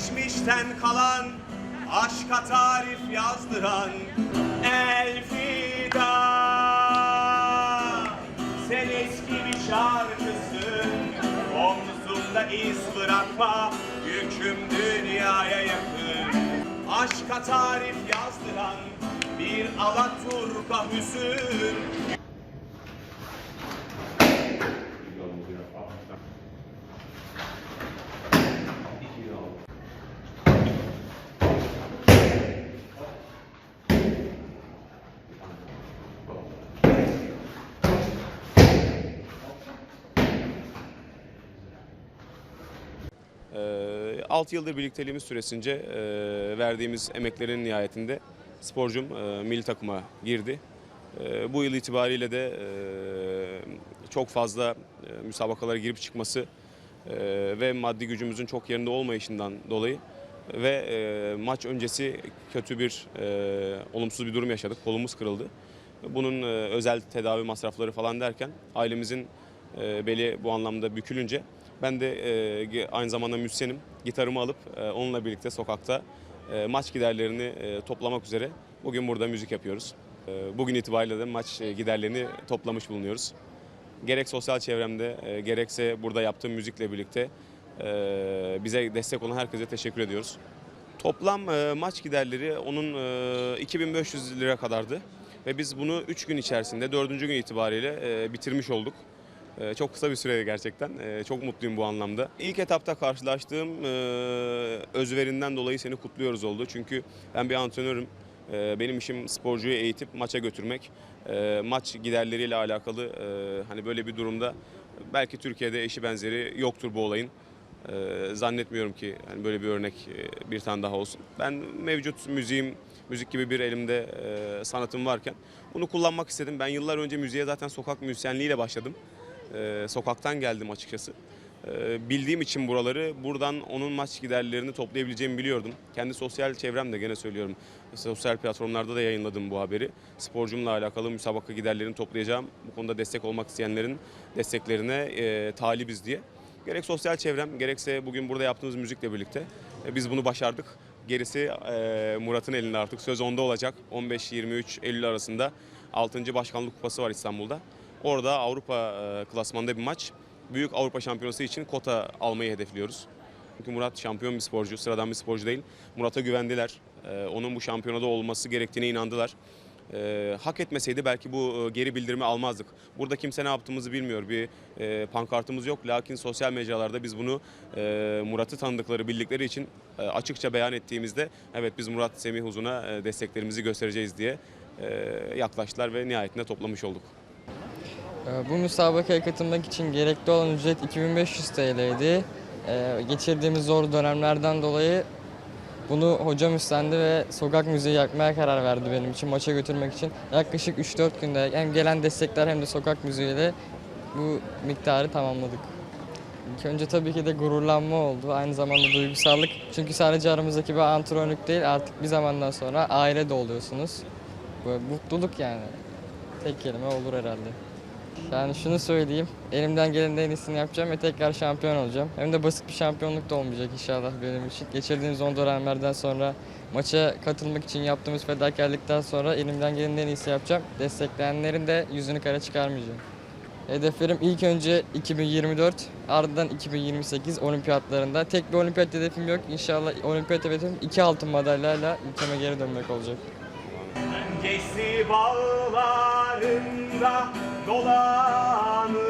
geçmişten kalan aşka tarif yazdıran Elfida Sen eski bir şarkısın Omzumda iz bırakma Yüküm dünyaya yakın. Aşka tarif yazdıran Bir Alaturka hüzün 6 yıldır birlikteliğimiz süresince e, verdiğimiz emeklerin nihayetinde sporcum e, milli takıma girdi. E, bu yıl itibariyle de çok fazla müsabakalara girip çıkması ve maddi gücümüzün çok yerinde olmayışından dolayı ve maç öncesi kötü bir olumsuz bir durum yaşadık. Kolumuz kırıldı. Bunun özel tedavi masrafları falan derken ailemizin e, beli bu anlamda bükülünce ben de e, aynı zamanda müzisyenim. Gitarımı alıp e, onunla birlikte sokakta e, maç giderlerini toplamak üzere bugün burada müzik yapıyoruz. Bugün itibariyle de maç giderlerini toplamış bulunuyoruz. Gerek sosyal çevremde gerekse burada yaptığım müzikle birlikte bize destek olan herkese teşekkür ediyoruz. Toplam maç giderleri onun e, 2500 lira kadardı. Ve biz bunu 3 gün içerisinde 4. gün itibariyle bitirmiş olduk. E, çok kısa bir sürede gerçekten. E, çok mutluyum bu anlamda. İlk etapta karşılaştığım e, özverinden dolayı seni kutluyoruz oldu. Çünkü ben bir antrenörüm. E, benim işim sporcuyu eğitip maça götürmek. Maç giderleriyle alakalı e, hani böyle bir durumda belki Türkiye'de eşi benzeri yoktur bu olayın. Ee, zannetmiyorum ki yani böyle bir örnek e, bir tane daha olsun. Ben mevcut müziğim, müzik gibi bir elimde sanatım varken bunu kullanmak istedim. Ben yıllar önce müziğe zaten sokak müzisyenliğiyle başladım. Ee, sokaktan geldim açıkçası. Ee, bildiğim için buraları buradan onun maç giderlerini toplayabileceğimi biliyordum. Kendi sosyal çevremde gene söylüyorum. Sosyal platformlarda da yayınladım bu haberi. Sporcumla alakalı müsabaka giderlerini toplayacağım. Bu konuda destek olmak isteyenlerin desteklerine e, talibiz diye. Gerek sosyal çevrem gerekse bugün burada yaptığımız müzikle birlikte e, biz bunu başardık. Gerisi e, Murat'ın elinde artık söz onda olacak. 15-23 Eylül arasında 6. Başkanlık Kupası var İstanbul'da. Orada Avrupa e, klasmanında bir maç. Büyük Avrupa Şampiyonası için kota almayı hedefliyoruz. Çünkü Murat şampiyon bir sporcu, sıradan bir sporcu değil. Murat'a güvendiler. E, onun bu şampiyonada olması gerektiğine inandılar. E, hak etmeseydi belki bu e, geri bildirimi almazdık. Burada kimse ne yaptığımızı bilmiyor. Bir e, pankartımız yok. Lakin sosyal mecralarda biz bunu e, Murat'ı tanıdıkları, bildikleri için e, açıkça beyan ettiğimizde evet biz Murat Semih Uzun'a e, desteklerimizi göstereceğiz diye e, yaklaştılar ve nihayetinde toplamış olduk. Ee, Bu müsabakaya katılmak için gerekli olan ücret 2500 TL'ydi. Ee, Geçirdiğimiz zor dönemlerden dolayı bunu hocam üstlendi ve sokak müziği yakmaya karar verdi benim için maça götürmek için. Yaklaşık 3-4 günde hem gelen destekler hem de sokak müziğiyle bu miktarı tamamladık. İlk önce tabii ki de gururlanma oldu. Aynı zamanda duygusallık. Çünkü sadece aramızdaki bir antrenörlük değil artık bir zamandan sonra aile de oluyorsunuz. Böyle mutluluk yani. Tek kelime olur herhalde. Yani şunu söyleyeyim, elimden gelenin en iyisini yapacağım ve tekrar şampiyon olacağım. Hem de basit bir şampiyonluk da olmayacak inşallah benim için. Geçirdiğimiz 10 dönemlerden sonra maça katılmak için yaptığımız fedakarlıktan sonra elimden gelenin en iyisi yapacağım. Destekleyenlerin de yüzünü kara çıkarmayacağım. Hedeflerim ilk önce 2024, ardından 2028 olimpiyatlarında. Tek bir olimpiyat hedefim yok. İnşallah olimpiyat hedefim iki altın madalyayla ülkeme geri dönmek olacak. Öncesi bağlarında 五段